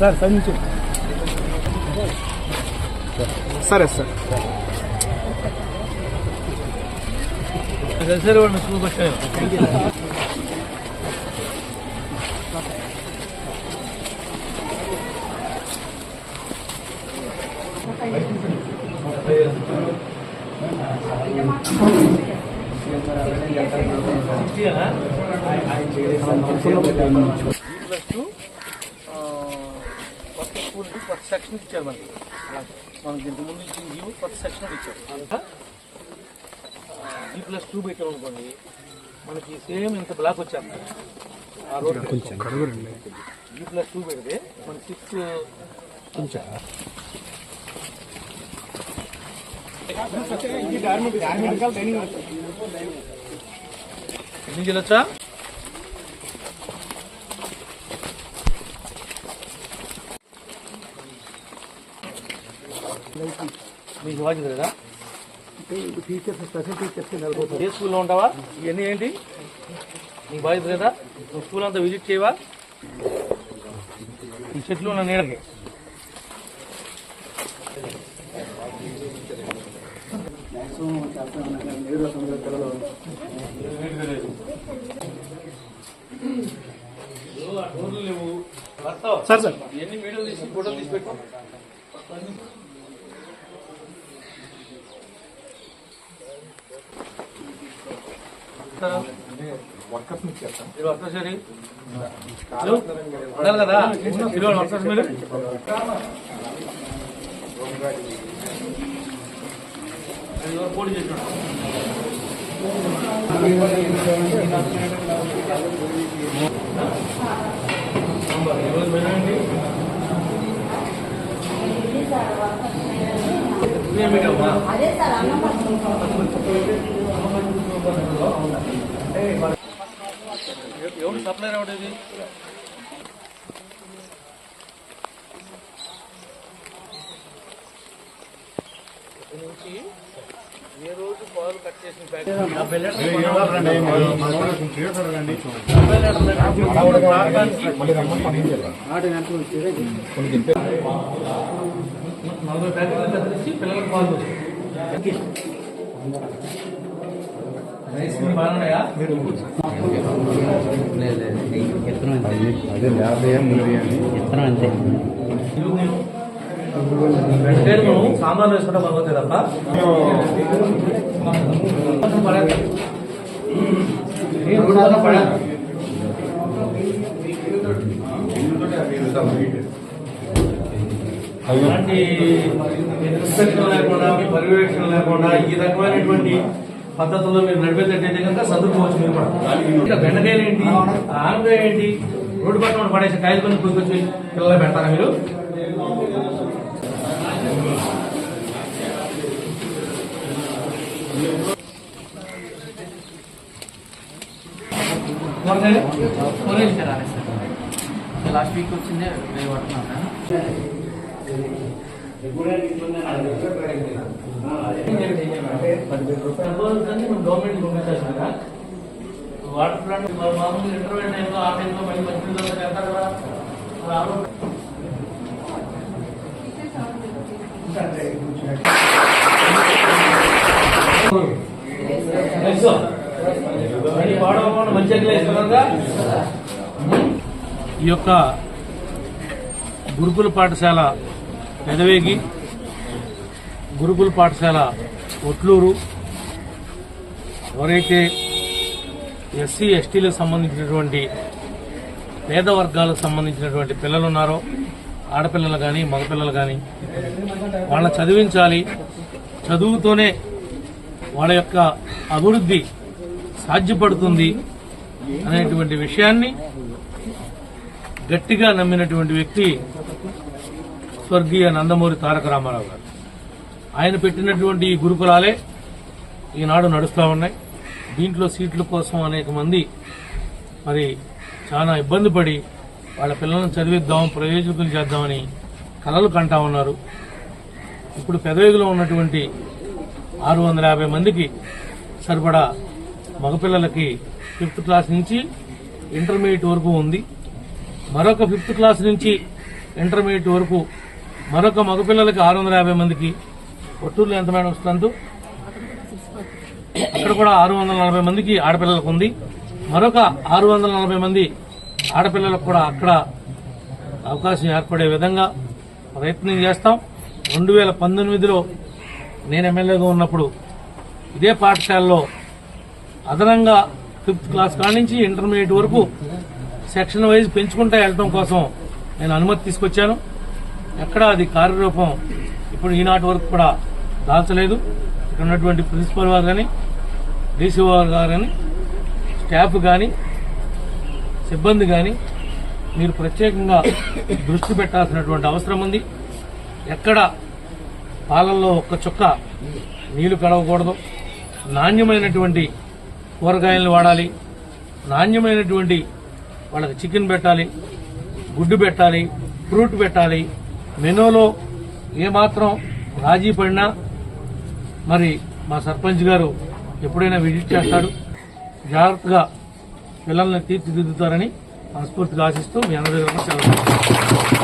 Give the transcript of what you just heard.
Sir side నుంచి సరే sir సరే వాడిని స్కూల్కి వచ్చాయి ప్లస్ కొత్త స్కూల్కి కొత్త సెక్షన్ ఇచ్చారు మనకి మనకి ఇంత ముందు ఇచ్చిన జీవో కొత్త సెక్షన్ ఇచ్చారు జీ ప్లస్ టూ పెట్టాం అనుకోండి మనకి సేమ్ ఇంత బ్లాక్ వచ్చాము ఆ రోడ్ జీ ప్లస్ టూ పెడితే మనకి సిక్స్ ఎన్ని చేయొచ్చా మీకు బాధ్యత లేదా? టీచర్స్ స్పెషల్ టీచర్స్ ఏ స్కూల్లో ఉంటావా? ఇవన్నీ ఏంటి? నీకు బాధ్యత లేదా? నువ్వు స్కూల్ అంతా విజిట్ చేయవా? ఈ చెట్లు ఉన్న నీడకి. Sir sir. ఎన్ని వీడియోలు తీసి ఫోటోలు తీసి పెట్టు. మీరు వర్కర్స్ కదా? మీరు వర్కర్స్ మీరు? చేసినాడు అదే సార్ అన్నం ఎవరు సప్లై ఇది నుంచి ఏ రోజు పాలు కట్ చేసిన నలభై ప్యాకెట్లు పిల్లలకు పాలు అదే యాభై సాంబార్ వేసుకుంటే బాగుంది తప్ప పడాలి. ఏ రోడ్డు పడాలి. అలాంటి ఇన్స్పెక్షన్ లేకుండా మీ పర్యవేక్షణ లేకుండా ఈ రకమైనటువంటి పద్ధతుల్లో మీరు నడిపేటట్టయితే కనుక చదువుకోవచ్చు మీరు కూడా ఇంకా బెండకాయలు ఏంటి ఆనకాయ ఏంటి రోడ్డు పక్కన పడేసి కాయలు కొని కొనుక్కొచ్చి పిల్లలు పెడతారా మీరు? కూరగాయలు కూరగాయలు ఇచ్చారా లాస్ట్ వీక్ వచ్చిందే వేరే పడుతున్నాను గవర్నమెంట్ పంపించాల్సిందా వాటర్ ప్లాంట్ మామూలు ఇంటర్వ్యూ టైంలో ఆ టైంలో మళ్ళీ మంచి వెళ్తారు కదా మరి ఆ ఈ యొక్క గురుకుల పాఠశాల పెదవేగి గురుకుల పాఠశాల ఒట్లూరు ఎవరైతే ఎస్సీ ఎస్టీలకు సంబంధించినటువంటి పేద వర్గాలకు సంబంధించినటువంటి పిల్లలు ఉన్నారో ఆడపిల్లలు కానీ మగపిల్లలు కానీ వాళ్ళని చదివించాలి. చదువుతోనే వాళ్ళ యొక్క అభివృద్ధి సాధ్యపడుతుంది అనేటువంటి విషయాన్ని గట్టిగా నమ్మినటువంటి వ్యక్తి స్వర్గీయ నందమూరి తారక రామారావు గారు. ఆయన పెట్టినటువంటి ఈ గురుకులాలే ఈనాడు నడుస్తూ ఉన్నాయి. దీంట్లో సీట్ల కోసం అనేక మంది మరి చాలా ఇబ్బంది పడి వాళ్ళ పిల్లలను చదివిద్దాం ప్రయోజకులు చేద్దామని కలలు కంటా ఉన్నారు. ఇప్పుడు పెదవేగులో ఉన్నటువంటి ఆరు వందల యాభై మందికి సరిపడా మగపిల్లలకి ఫిఫ్త్ క్లాస్ నుంచి ఇంటర్మీడియట్ వరకు ఉంది. మరొక ఫిఫ్త్ క్లాస్ నుంచి ఇంటర్మీడియట్ వరకు మరొక మగపిల్లలకి ఆరు వందల యాభై మందికి ఒట్టూరులో ఎంత మేడం వస్తుందో అక్కడ కూడా ఆరు వందల నలభై మందికి ఆడపిల్లలకు ఉంది. మరొక ఆరు వందల నలభై మంది ఆడపిల్లలకు కూడా అక్కడ అవకాశం ఏర్పడే విధంగా ప్రయత్నం చేస్తాం. రెండు వేల పంతొమ్మిదిలో నేను ఎమ్మెల్యేగా ఉన్నప్పుడు ఇదే పాఠశాలలో అదనంగా ఫిఫ్త్ క్లాస్ కానించి ఇంటర్మీడియట్ వరకు సెక్షన్ వైజ్ పెంచుకుంటా వెళ్ళటం కోసం నేను అనుమతి తీసుకొచ్చాను. ఎక్కడ అది కార్యరూపం ఇప్పుడు ఈనాటి వరకు కూడా దాల్చలేదు. ఇక్కడ ఉన్నటువంటి ప్రిన్సిపల్ వారు కానీ డీసీ వారు కానీ స్టాఫ్ కానీ సిబ్బంది కానీ మీరు ప్రత్యేకంగా దృష్టి పెట్టాల్సినటువంటి అవసరం ఉంది. ఎక్కడ పాలల్లో ఒక్క చుక్క నీళ్ళు కడవకూడదు. నాణ్యమైనటువంటి కూరగాయలను వాడాలి నాణ్యమైనటువంటి వాళ్ళకి చికెన్ పెట్టాలి గుడ్డు పెట్టాలి ఫ్రూట్ పెట్టాలి. మెనూలో ఏమాత్రం రాజీ పడినా మరి మా సర్పంచ్ గారు ఎప్పుడైనా విజిట్ చేస్తాడు. జాగ్రత్తగా పిల్లల్ని తీర్చిదిద్దుతారని మనస్ఫూర్తిగా ఆశిస్తూ మీ అందరి సెలవు